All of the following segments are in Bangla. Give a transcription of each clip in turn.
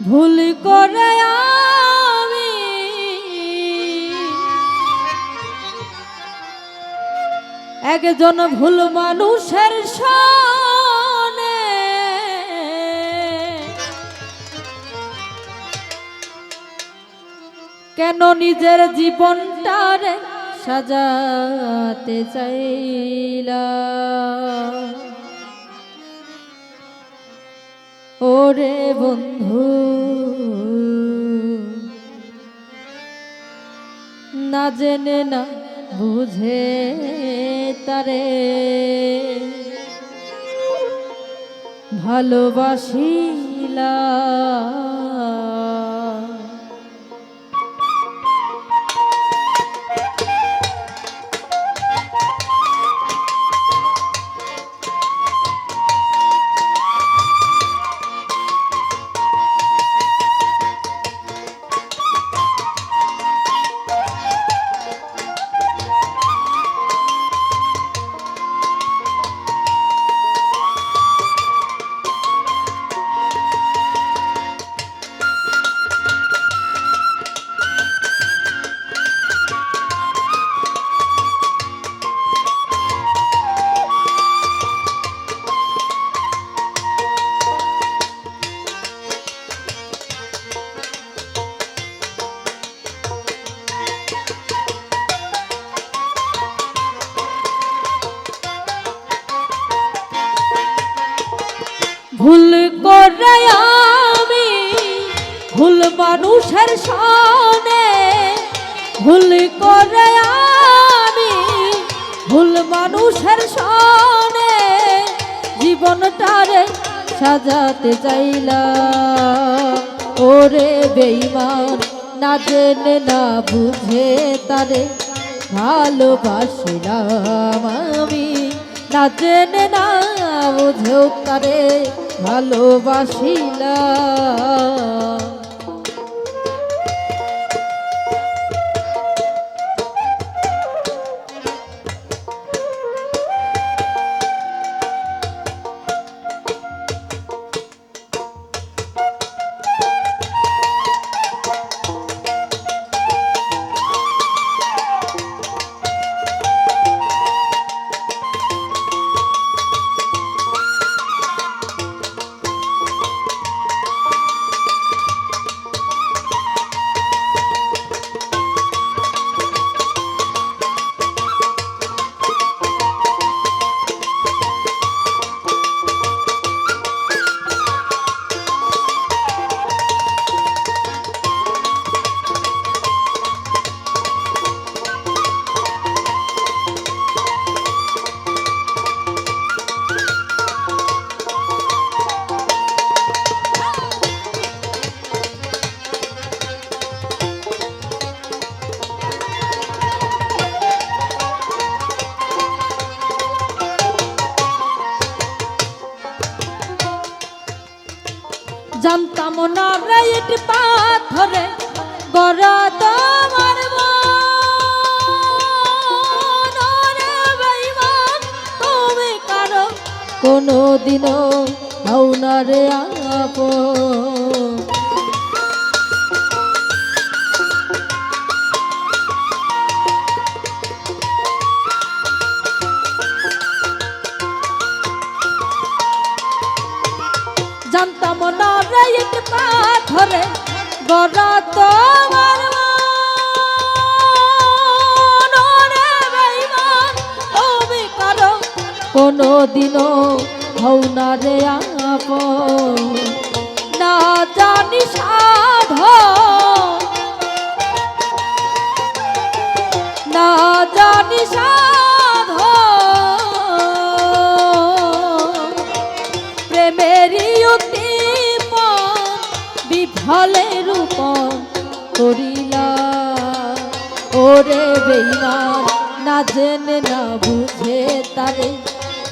ভুল করে আমি। একজন ভুল মানুষের সনে কেন নিজের জীবনটারে সাজাতে চাইলা ওরে বন্ধু না জেনে না বুঝে তারে। ভালোবাসিলা ভুল করে আমি, ভুল মানুষের সনে ভুল করে আমি, ভুল মানুষের সনে জীবনটারে সাজাতে চাইলাম। ওরে বেইমান না জেনে, না বুঝে তারে ভালোবাসিলাম আমি। না জেনে, না বুঝেও তারে ভালোবাসিলাম কোনো দিনও হও না রে আপন জানতাম না রে পাথরে গড়া তোমার কোনো দিনও হও না রে আপন। না জানি সাধ না জানি সাধ প্রেমেরই অতিপ বিফলে রূপ করিলা। ওরে বেইমান না জেনে না বুঝে তারে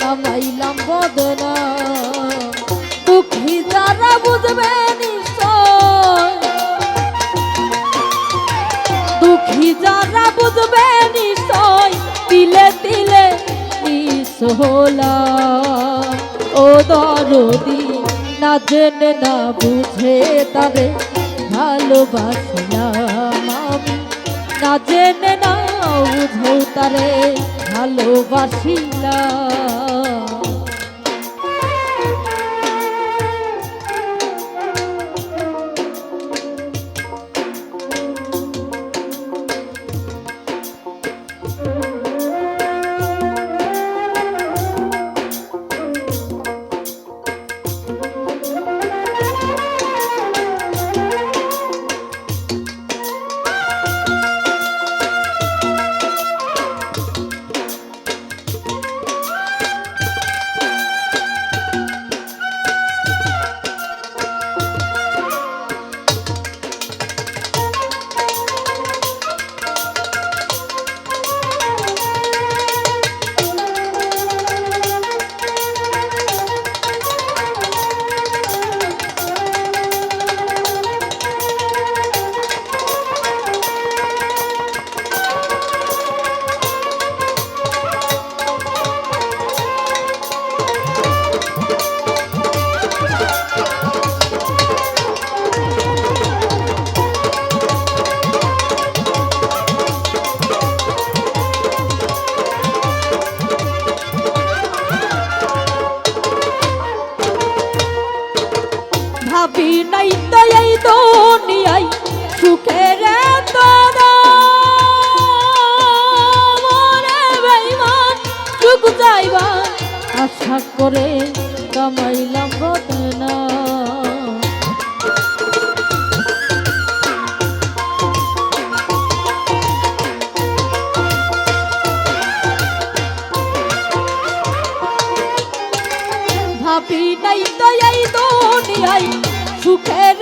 কামাইলাম বদনা। দুঃখী যারা বুঝবে নিশ্চয়। দুঃখী যারা বুঝবে নিশ্চয়, তিলে তিলে নিশোলা। ও দরদি না বুঝে তারে ভালোবাসলাম আমি। না জেনে না বুঝো তারে ভালোবাসিলাম। ভাবি নাই তো সুখের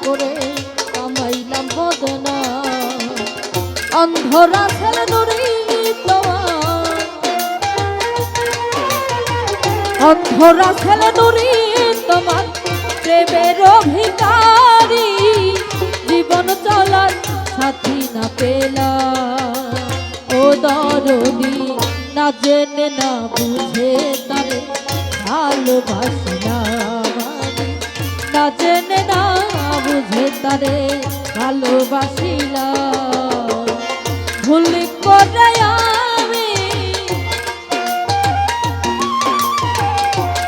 করে অন্ধরা নুরি তোমার। অন্ধরা ছেলে নুরি তোমার প্রেমের অভিকারী। সাথী না পেলা ও দরদি, না জেনে, না বুঝে তারে ভালোবাসলাম আমি। না জেনে, না বুঝে তারে ভালোবাসিলাম ভুল করে আমি,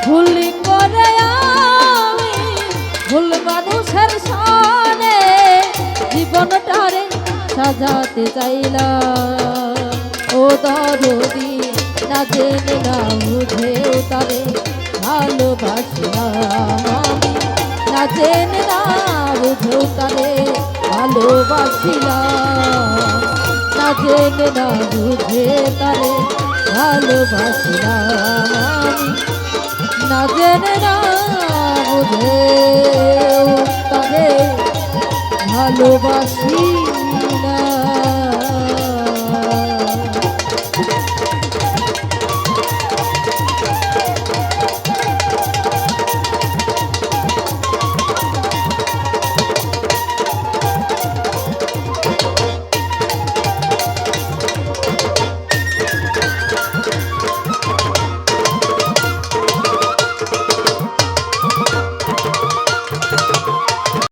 ভুল করে আমি, ভুল মানুষের সানে সাজাতে চাইলাম। ও দরদি, না জেনে না বুঝে তারে ভালোবাসলাম আমি। না জেনে না বুঝে তারে ভালোবাসিলাম। না জেনে না বুঝে তারে ভালোবাসলাম আমি। না জেনে না বুঝে তারে ভালোবাসি।